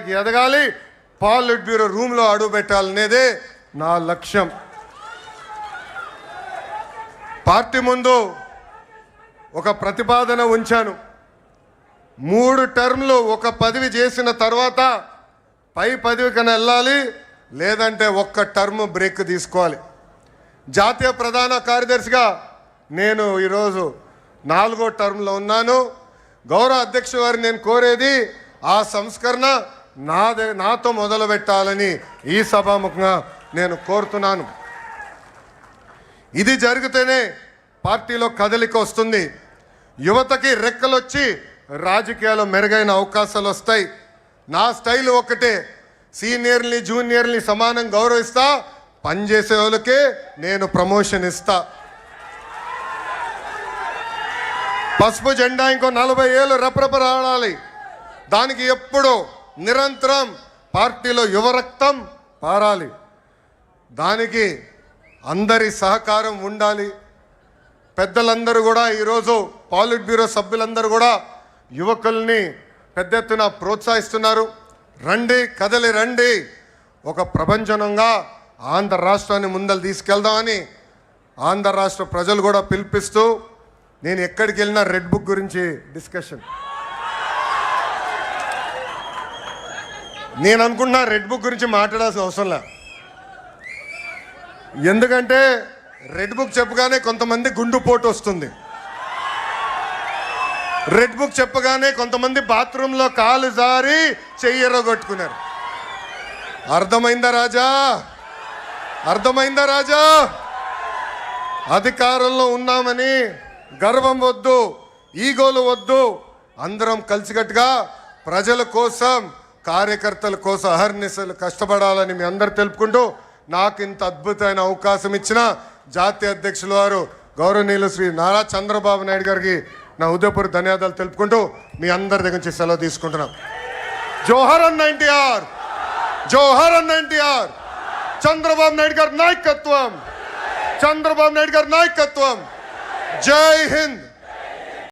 స్థాయికి ఎదగాలి. పాలిట్ బ్యూరో రూమ్లో అడుగు పెట్టాలనేదే నా లక్ష్యం. పార్టీ ముందు ఒక ప్రతిపాదన ఉంచాను. మూడు టర్మ్లు ఒక పదవి చేసిన తర్వాత పై పదవి కన్నా వెళ్ళాలి లేదంటే ఒక్క టర్మ్ బ్రేక్ తీసుకోవాలి. జాతీయ ప్రధాన కార్యదర్శిగా నేను ఈరోజు నాలుగో టర్మ్లో ఉన్నాను. గౌరవ అధ్యక్ష వారిని నేను కోరేది ఆ సంస్కరణ నా నాతో మొదలు పెట్టాలని ఈ సభాముఖంగా నేను కోరుతున్నాను. ఇది జరిగితేనే పార్టీలో కదలిక వస్తుంది. యువతకి రెక్కలొచ్చి రాజకీయాలు మెరుగైన అవకాశాలు వస్తాయి నా స్టైల్ ఒకటే సీనియర్ని జూనియర్ని సమానం గౌరవిస్తా పనిచేసే వాళ్ళకే నేను ప్రమోషన్ ఇస్తా. పసుపు జెండా ఇంకో నలభై ఏళ్ళు రెపరెపరాడాలి దానికి ఎప్పుడో నిరంతరం పార్టీలో యువ రక్తం పారాలి. దానికి అందరి సహకారం ఉండాలి. పెద్దలందరూ కూడా ఈరోజు పాలిట్ బ్యూరో సభ్యులందరూ కూడా యువకుల్ని పెద్ద ఎత్తున ప్రోత్సహిస్తున్నారు. రండి కదలి రండి. ఒక ప్రపంచనంగా ఆంధ్ర రాష్ట్రాన్ని ముందలు తీసుకెళ్దామని ఆంధ్ర రాష్ట్ర ప్రజలు కూడా పిలిపిస్తూ నేను ఎక్కడికి వెళ్ళినా రెడ్ బుక్ గురించి డిస్కషన్. నేను అనుకుంటున్నా రెడ్ బుక్ గురించి మాట్లాడాల్సిన అవసరం లే. ఎందుకంటే రెడ్ బుక్ చెప్పగానే కొంతమంది గుండుపోటు వస్తుంది. రెడ్ బుక్ చెప్పగానే కొంతమంది బాత్రూంలో కాలు జారి చెయ్యరగొట్టుకున్నారు అర్థమైందా రాజా? అర్థమైందా రాజా? అధికారంలో ఉన్నామని గర్వం వద్దు ఈగోలు వద్దు అందరం కలిసికట్టుగా ప్రజల కోసం కార్యకర్తల కోసం అహర్నిశలు కష్టపడాలని మీ అందరు తెలుపుకుంటూ నాకు ఇంత అద్భుతమైన అవకాశం ఇచ్చిన జాతీయ అధ్యక్షుల వారు గౌరవనీయులు శ్రీ నారా చంద్రబాబు నాయుడు గారికి నా ఉదయపూర్ ధన్యవాదాలు తెలుపుకుంటూ మీ అందరి దగ్గర నుంచి సెలవు తీసుకుంటున్నాం. జోహర్ అన్న ఎన్టీఆర్! జోహర్ అన్న ఎన్టీఆర్! చంద్రబాబు నాయుడు గారి నాయకత్వం! చంద్రబాబు నాయుడు గారి నాయకత్వం! జై హింద్!